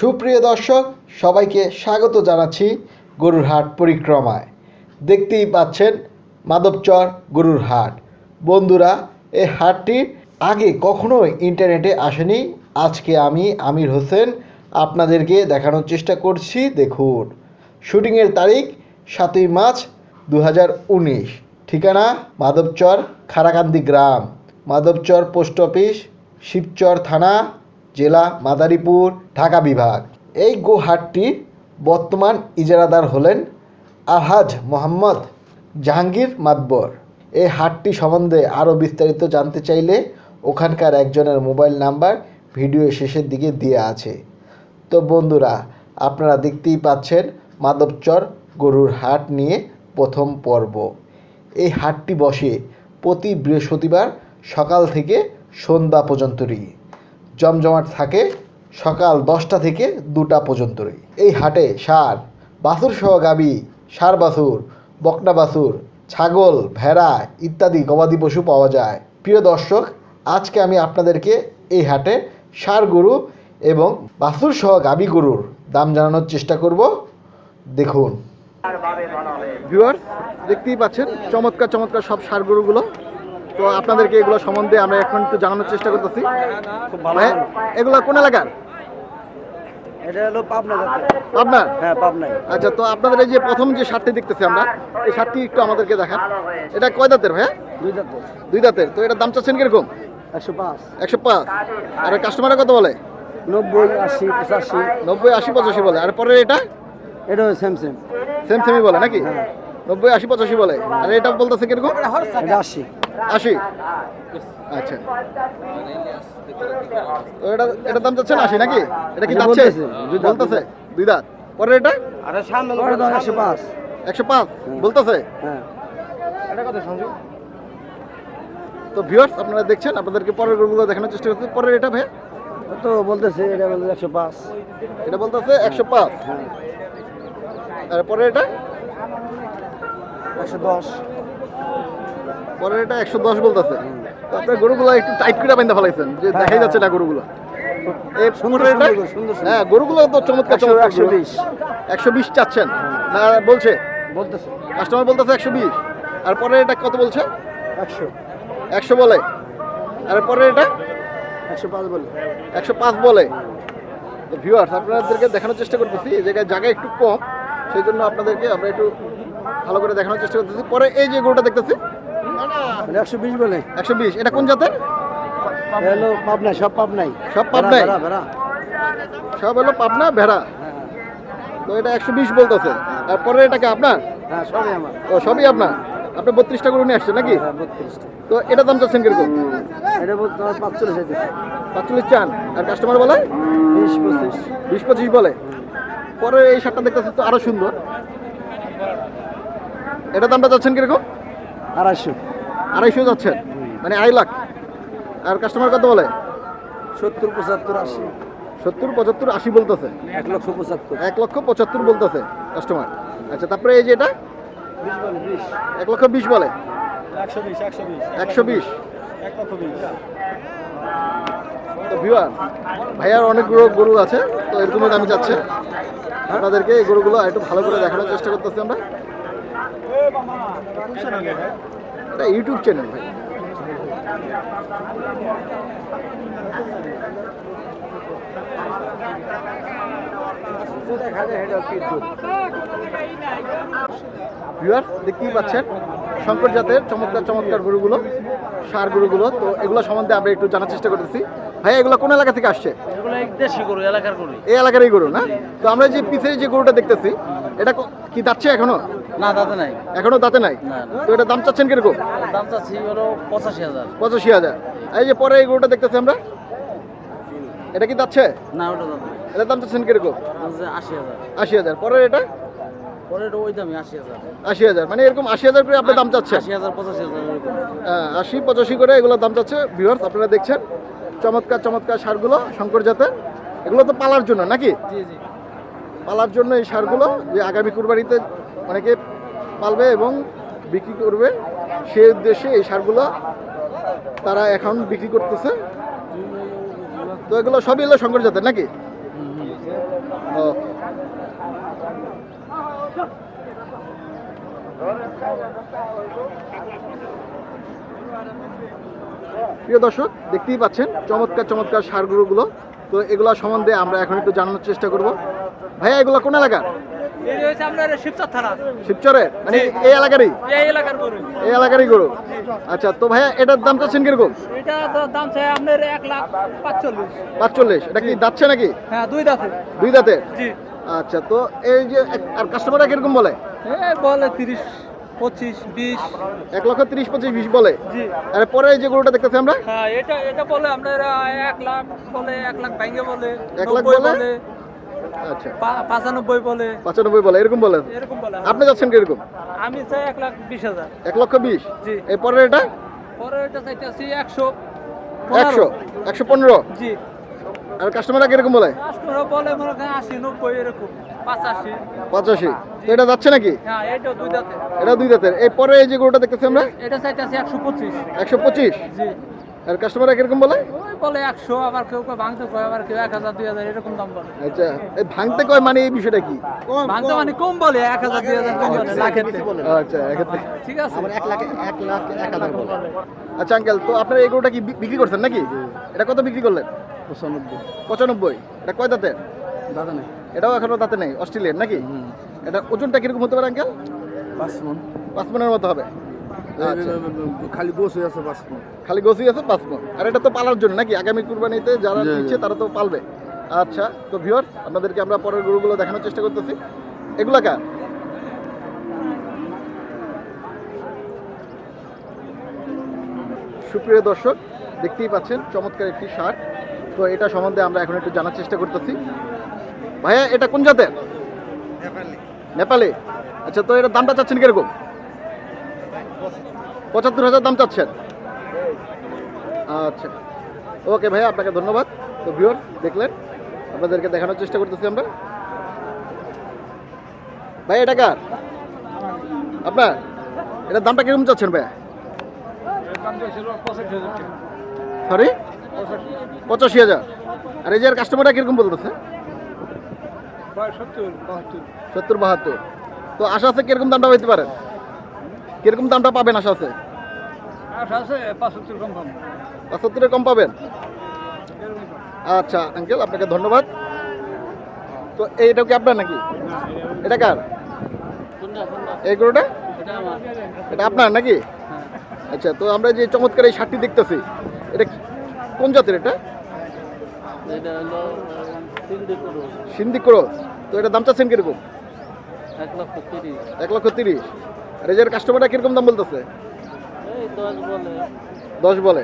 সুপ্রিয় দর্শক, সবাইকে স্বাগত জানাচ্ছি গরুর হাট পরিক্রমায়। দেখতেই পাচ্ছেন মাধবচর গরুর হাট বন্ধুরা এই হাটটি আগে কখনোই ইন্টারনেটে আসেনি। আজকে আমি আমির হোসেন আপনাদেরকে দেখানোর চেষ্টা করছি। দেখুন, শুটিংয়ের তারিখ সাতই মার্চ দু হাজার উনিশ। ঠিকানা মাধবচর খারাকান্দি গ্রাম। মাধবচর পোস্ট অফিস, শিবচর থানা জেলা মাদারীপুর, ঢাকা বিভাগ। এই গোহাটটির বর্তমান ইজারাদার হলেন আলহাজ মোহাম্মদ জাহাঙ্গীর মাতবর। এই হাটটি সম্বন্ধে আরও বিস্তারিত জানতে চাইলে ওখানকার একজনের মোবাইল নাম্বার ভিডিও শেষের দিকে দেওয়া আছে। তো বন্ধুরা, আপনারা দেখতেই পাচ্ছেন মাধবচর গরুর হাট নিয়ে প্রথম পর্ব। এই হাটটি বসে প্রতি বৃহস্পতিবার সকাল থেকে সন্ধ্যা পর্যন্তই জমজমাট থাকে সকাল দশটা থেকে দুটা পর্যন্তই। এই হাটে সার বাছুর সহ গাবি সার বাছুর বকনা বাছুর ছাগল ভেড়া ইত্যাদি গবাদি পশু পাওয়া যায়। প্রিয় দর্শক আজকে আমি আপনাদেরকে এই হাটে সার গরু এবং বাছুর সহ গাবি গরুর দাম জানানোর চেষ্টা করব। দেখুন। ভিউয়ার্স দেখতেই পাচ্ছেন চমৎকার চমৎকার সব সার গরুগুলো। তো আপনাদেরকে এগুলো সম্বন্ধে আমরা এখন একটু জানানোর চেষ্টা করতেছি। হ্যাঁ, এগুলো কোন এলাকার? এটা হলো পাবনা জাতের হ্যাঁ আচ্ছা তো আপনাদের এই যে প্রথম যে শার্টটি দেখতেছি আমরা এই শার্টটি একটু আমাদেরকে দেখান। এটা কয় দাঁতের ভাইয়া? দুই জাতের দুই দাঁতের। তো এটার দাম চাচ্ছেন কীরকম? একশো পাঁচ। একশো পাঁচ। আর কাস্টমারের কত বলে? নব্বই আশি পঁচাশি। নব্বই আশি পঁচাশি বলে। আর পরে এটা? এটা সেম সেম সেম সেমই বলে নাকি? হ্যাঁ। নব্বই আশি পঁচাশি বলে। আর এটা বলতেছে কীরকম? আশি। আশি? আচ্ছা। এটা এটার দাম চাচ্ছেন আশি নাকি? এটা কি এটা যাচ্ছে বলতেছে, দুই দাঁত, দুই দাঁত। পরে এটা? আরে সামনে একশো পাঁচ। একশো পাঁচ? বলতেছে? হ্যাঁ। এটা কত সঞ্জু? তো ভিউয়ার্স আপনারা দেখছেন আপনাদেরকে পরের গরুগুলো দেখানোর চেষ্টা করতে পরের এটা ভাই তো বলতেছে এটা বলতে একশো পাঁচ। এটা বলতেছে একশো পাঁচ। হ্যাঁ। আর পরে এটা? একশো দশ। পরে এটা একশো দশ বলতেছে। তো আপনার গরুগুলো একটু টাইট করে বাইন্দা ফেলাইছেন যে হ্যাঁ, দেখাই হ্যাঁ। যাচ্ছে না গরুগুলো। হ্যাঁ গরুগুলো তো চমৎকার চমৎকার একশো বিশ। একশো বিশ চাচ্ছেন। না বলছে? বলতেছে। কাস্টমার বলতেছে একশো বিশ। আর পরে এটা কত বলছে? একশো। একশো বলে। আর পরে এটা একশো পাঁচ বলে। একশো পাঁচ বলে। তো ভিউয়ার্স আপনাদেরকে দেখানোর চেষ্টা করতেছি এই জায়গায় জায়গা একটু কম সেই জন্য আপনাদেরকে আমরা একটু ভালো করে দেখানোর চেষ্টা করতেছি। পরে এই যে গরুটা দেখতেছি একশো বিশ বলে। একশো বিশ এটা কোন জাতের? হলো পাবনাই সব পাবনাই সব পাবনাই? ভেড়া, সব হলো পাবনা ভেড়া? হ্যাঁ তো এটা একশো বিশ বলতেছে। আর পরে এটাকে আপনার? হ্যাঁ সবই আমার। ও সবই আপনার? আপনি বত্রিশটা গরু নিয়ে আসছেন নাকি? হ্যাঁ তো এটা দাম চাচ্ছেন কীরকম? এটা পাঁচচল্লিশ পাঁচচল্লিশ চান। আর কাস্টমার বলে? বিশ পঁচিশ। বিশ পঁচিশ বলে। পরে এই শার্টটা দেখতেছি তো আরও সুন্দর। এটা দামটা যাচ্ছেন কীরকম? আড়াইশো। আড়াইশো যাচ্ছেন। মানে আড়াই লাখ। আর কাস্টমার কত বলে? সত্তর পঁচাত্তর আশি। সত্তর পঁচাত্তর আশি বলতেছে। এক লক্ষ পঁচাত্তর। এক লক্ষ পঁচাত্তর বলতেছে কাস্টমার আচ্ছা তারপরে এই যে এটা? এক লক্ষ বিশ বলে। একশো বিশ তো ভিউয়ার ভাইয়ার অনেকগুলো গরু আছে তো এরকম দামি যাচ্ছে। আপনাদেরকে এই গরুগুলো একটু ভালো করে দেখানোর চেষ্টা করতেছি আমরা। এটা ইউটিউব চ্যানেল ভাই। ভিউয়ার দেখতেই পাচ্ছেন শঙ্কর জাতের চমৎকার চমৎকার গরুগুলো সার গরুগুলো তো এগুলো সম্বন্ধে আমরা একটু জানার চেষ্টা করতেছি। ভাই এগুলো কোন এলাকা থেকে আসছে? এই এলাকারই গরু না? তো আমরা যে পিছের যে গরুটা দেখতেছি এটা কি দাচ্ছে এখনও? না দাদা নাই। এখনও দাঁতে নাই। তো এটা দাম চাচ্ছেন কীরকম? দাম চাচ্ছি হলো পঁচাশি হাজার। পঁচাশি হাজার। এই যে পরে এই গরুটা দেখতেছি আমরা। এটা কি দাচ্ছে না ওটা দাদা এটা দাম চাচ্ছেন কীরকম? আশি হাজার। আশি হাজার। পরে এটা? পরে এটা ওই দামই আশি হাজার। আশি হাজার। মানে এরকম আশি হাজার করে আপনি দাম চাচ্ছেন আশি হাজার পঁচাশি হাজার এরকম। আশি পঁচাশি করে এগুলো দাম চাচ্ছে ভিউয়ার্স আপনারা দেখছেন। চমৎকার চমৎকার সারগুলো শঙ্কর জাতের। এগুলো তো পালার জন্য নাকি? পালার জন্য এই সারগুলো যে আগামী কুরবানিতে অনেকে পালবে এবং বিক্রি করবে সে উদ্দেশ্যে এই সারগুলো তারা এখন বিক্রি করতেছে। তো এগুলো সবই হলো শঙ্কর জাতের নাকি? প্রিয় দর্শক, দেখতেই পাচ্ছেন, চমৎকার চমৎকার সারগুলোগুলো তো এগুলো সম্বন্ধে আমরা এখন একটু জানানোর চেষ্টা করব। ভাইয়া, এগুলো কোন আপনার শিবচর মানে এই এলাকারই? এই এলাকার গরু। এই এলাকারই গরু? আচ্ছা তো ভাইয়া এটার দাম চাচ্ছেন কীরকম? এটা দাম চাই আপনার এক লাখ পাঁচচল্লিশ। পাঁচচল্লিশ এটা কি যাচ্ছে নাকি? হ্যাঁ দুই দাঁতে। দুই দাঁতে? আচ্ছা তো এই যে আর কাস্টমাররা কীরকম বলে? বলে তিরিশ পঁচিশ বিশ। এক লক্ষ তিরিশ পঁচিশ বিশ বলে? আর পরে এই যে গরুটা দেখতেছি আমরা? হ্যাঁ এটা এটা বলে আপনার এক লাখ বলে এক লাখ ব্যাঙ্গে বলে এক লাখ বলে? আচ্ছা। পঁচানব্বই বলে। পঁচানব্বই বলে এরকম বলে এরকম বলে। আপনি যাচ্ছেন কীরকম আমি চাই এক লাখ বিশ হাজার। এক লক্ষ বিশ? জি। এই পরে এটা? পরে এটা চাইতেছি একশো একশো? একশো পনেরো? জি। আর কাস্টমাররা কীরকম বলে? কাস্টমার বলে মনে করেন আশি নব্বই এরকম। পাঁচাশি। পঁচাশি। তো এটা যাচ্ছে নাকি? হ্যাঁ এটা দুই দাঁতে। এটা দুই দাঁতের। এই পরে এই যে গরুটা দেখতেছি আমরা? এটা চাইতেছি একশো পঁচিশ। একশো পঁচিশ? জি। আর কাস্টমাররা কীরকম বলে? বলে একশো আবার কেউ কেউ ভাঙতে কয় আবার কেউ এক হাজার দুই হাজার এরকম দাম বলে। আচ্ছা এই ভাঙতে কয় মানে এই বিষয়টা কি? ভাঙতে মানে কম বলে এক হাজার দুই হাজার কম বলে লাখের আচ্ছা ঠিক আছে। এক লাখ এক লাখ এক হাজার বলে। আচ্ছা আঙ্কেল তো আপনার এই গরুটা কি বিক্রি করছেন নাকি? এটা কত বিক্রি করলেন? পঁচানব্বই। পঁচানব্বই। এটা কয় দাঁতের? দাদা নেই। এটাও এখনও দাঁতে নেই অস্ট্রেলিয়ান নাকি? এটা ওজনটা কীরকম হতে পারে আঙ্কেল? পাঁচ মন। পাঁচ মনের মতো হবে। আচ্ছা খালি গোস আছে পাঁচ মন খালি গোসি আছে পাঁচ মন আর এটা তো পালার জন্য নাকি? আগামী কুরবানিতে যারা। দিচ্ছে তারা তো পালবে। আচ্ছা তো ভিউয়ার আপনাদেরকে আমরা পরের গরুগুলো দেখানোর চেষ্টা করতেছি। এগুলা কার? সুপ্রিয় দর্শক দেখতেই পাচ্ছেন চমৎকার একটি সার। তো এটা সম্বন্ধে আমরা এখন একটু জানার চেষ্টা করতেছি। ভাইয়া এটা কোন জাতের? নেপালি। আচ্ছা তো এটার দামটা চাচ্ছেন কীরকম? পঁচাত্তর হাজার দাম চাচ্ছেন? আচ্ছা। ওকে ভাইয়া আপনাকে ধন্যবাদ। তো ভিউয়ার দেখলেন আপনাদেরকে দেখানোর চেষ্টা করতেছি আমরা। ভাই এটা কার? আপনার? এটার দামটা কীরকম চাচ্ছেন ভাইয়া? সরি পঁচাশি হাজার। আর এই যে কাস্টমারটা কীরকম বলতেছে? সত্তর বাহাত্তর। তো আশা আছে কীরকম দামটা হইতে পারে? কীরকম দামটা পাবেন আশা আছে? পঁচাত্তরের কম পাবেন? আচ্ছা আঙ্কেল আপনাকে ধন্যবাদ। তো এইটাও কি আপনার নাকি? এটা কার? এই গরুটা? এটা আপনার নাকি? আচ্ছা তো আমরা যে চমৎকার এই শার্টটি দেখতেছি এটা কোন জাতের এটা? এটা হলো তিনটে করো। ক্রস তো এটা দাম চাচ্ছেন কীরকম? এক লক্ষ তিরিশ। এক লক্ষ তিরিশ। আর এই যে কাস্টমারটা কীরকম দাম বলতেছে? এই দশ বলে।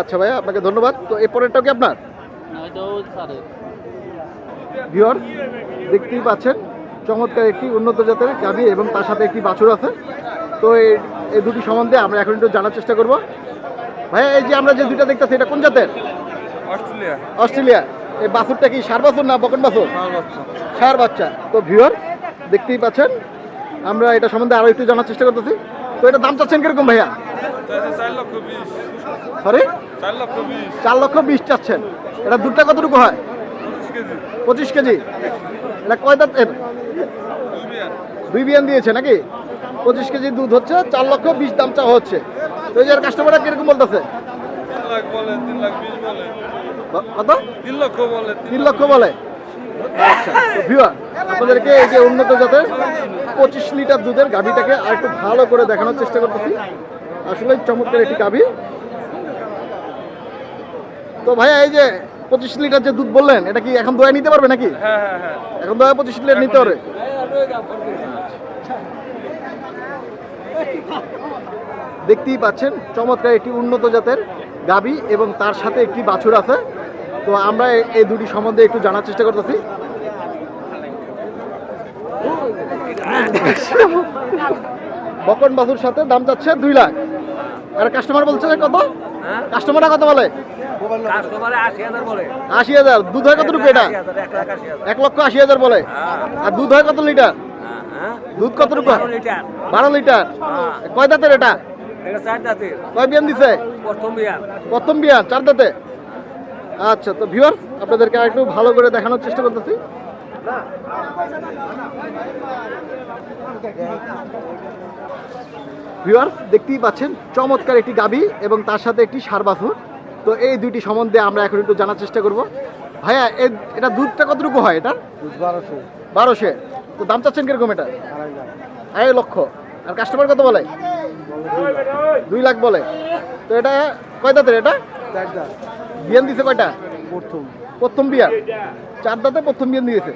আচ্ছা ভাইয়া আপনাকে ধন্যবাদ। তো এই পরেরটাও কি আপনার? ভিওর দেখতেই পাচ্ছেন চমৎকার একটি উন্নত জাতের গাভী এবং তার সাথে একটি বাছুর আছে। তো এই এই দুটি সম্বন্ধে আমরা এখন একটু জানার চেষ্টা করব। ভাইয়া এই যে আমরা যে দুইটা দেখতেছি এটা কোন জাতের? অস্ট্রেলিয়া। অস্ট্রেলিয়া। এই বাছুরটা কি সার বাছুর না বকন বাছুর? সার বাচ্চা। তো ভিওর দেখতেই পাচ্ছেন আমরা এটা সম্বন্ধে আরও একটু জানার চেষ্টা করতেছি। তো এটা দাম চাচ্ছেন কীরকম ভাইয়া? সরি চার লক্ষ বিশ। চাচ্ছেন। এটা দুধটা কতটুকু হয়? পঁচিশ কেজি। এটা কয় দাঁত? দুই বিয়ান দিয়েছে নাকি? পঁচিশ কেজি দুধ হচ্ছে চার লক্ষ বিশ দাম চাওয়া হচ্ছে। তো এই কাস্টমাররা কীরকম বলতেছে? কত? তিন লক্ষ বলে তিন লক্ষ বলে। আচ্ছা আপনাদেরকে এই যে উন্নত জাতের পঁচিশ লিটার দুধের গাভীটাকে আর একটু ভালো করে দেখানোর চেষ্টা করতেছি। আসলে চমৎকার একটি গাভী। তো ভাইয়া এই যে পঁচিশ লিটার যে দুধ বললেন এটা কি এখন দোয়া নিতে পারবে নাকি? হ্যাঁ হ্যাঁ হ্যাঁ। এখন দোয়া পঁচিশ লিটার নিতে পারবে দেখতেই পাচ্ছেন চমৎকার একটি উন্নত জাতের গাবি এবং তার সাথে একটি বাছুর আছে। তো আমরা এই দুটি সম্বন্ধে একটু জানার চেষ্টা করতেছি। বকন বাছুর সাথে দাম যাচ্ছে দুই লাখ। আর কাস্টমার বলছে কত? কাস্টমাররা কত বলে? আশি হাজার দুধ হয় কতটুকু এটা? এক লক্ষ আশি হাজার বলে। আর দুধ হয় কত লিটার? হ্যাঁ দুধ কত হয়? লিটার। বারো লিটার। কয় দাঁতের এটা? কয় বিয়ান দিছে? প্রথম বিয়ান। চার দাঁতে। আচ্ছা তো ভিউয়ার আপনাদেরকে একটু ভালো করে দেখানোর চেষ্টা করতেছি। ভিউয়ার দেখতেই পাচ্ছেন চমৎকার একটি গাবি এবং তার সাথে একটি সার বাছুর। তো এই দুইটি সম্বন্ধে আমরা এখন একটু জানার চেষ্টা করব। ভাইয়া এ- এটা দুধটা কতটুকু হয় এটা বারোশো। বারোশো। তো দাম চাচ্ছেন কীরকম এটা? আড়াই লক্ষ। আর কাস্টমার কত বলে? দুই লাখ বলে। তো এটা কয় দাঁতের এটা? বিয়ান দিছে কয়টা? প্রথম। প্রথম বিয়ান চার দাঁতে প্রথম বিয়ান দিয়েছে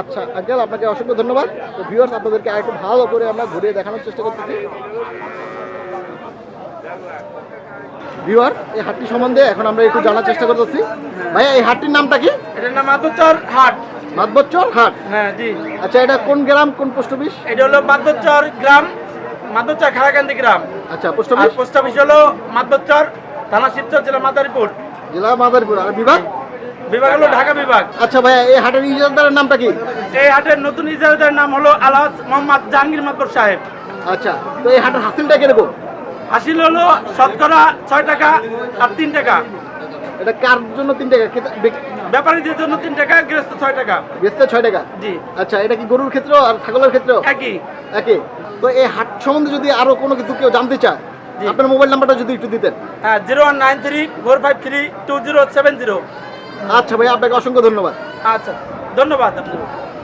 আচ্ছা আঙ্কেল আপনাকে অসংখ্য ধন্যবাদ। তো ভিউয়ার্স আপনাদেরকে আরেকটু ভালো করে আমরা ঘুরিয়ে দেখানোর চেষ্টা করতেছি। ভিউয়ার এই হাটটি সম্বন্ধে এখন আমরা একটু জানার চেষ্টা করতেছি। ভাইয়া এই হাটটির নামটা কি? এটার নাম মাদুচর হাট। মাতবচ্চর হাট? হ্যাঁ জি। আচ্ছা এটা কোন গ্রাম কোন পোস্ট অফিস? এটা হলো মাদুচর গ্রাম মাদুচর খারাকান্দি গ্রাম। আচ্ছা পোস্ট অফিস? পোস্ট অফিস হলো মাদুচর থানা শিবচর জেলা মাদারীপুর। জেলা মাদারীপুর। আর বিভাগ? বিভাগ হলো ঢাকা বিভাগ। আচ্ছা ভাইয়া এই হাটের ইজারদারের নামটা কি? এই হাটের নতুন ইজারাদার নাম হলো আলহাজ মোহাম্মদ জাহাঙ্গীর মাতবর সাহেব। আচ্ছা তো এই হাটের হাসিলটা কীরকম? হাসিল হলো শতকরা ছয় টাকা আর তিন টাকা। এটা কার জন্য তিন টাকা? ব্যাপারীদের জন্য তিন টাকা গৃহস্থ ছয় টাকা। বেচতে ছয় টাকা? জি। আচ্ছা এটা কি গরুর ক্ষেত্র আর ছাগলের ক্ষেত্র একই। একই। তো এই হাট সম্বন্ধে যদি আরও কোনো কিছু কেউ জানতে চায়। আপনার মোবাইল নাম্বারটা যদি একটু দিতেন। হ্যাঁ zero one nine three four five three two zero seven zero. আচ্ছা ভাই আপনাকে অসংখ্য ধন্যবাদ। আচ্ছা ধন্যবাদ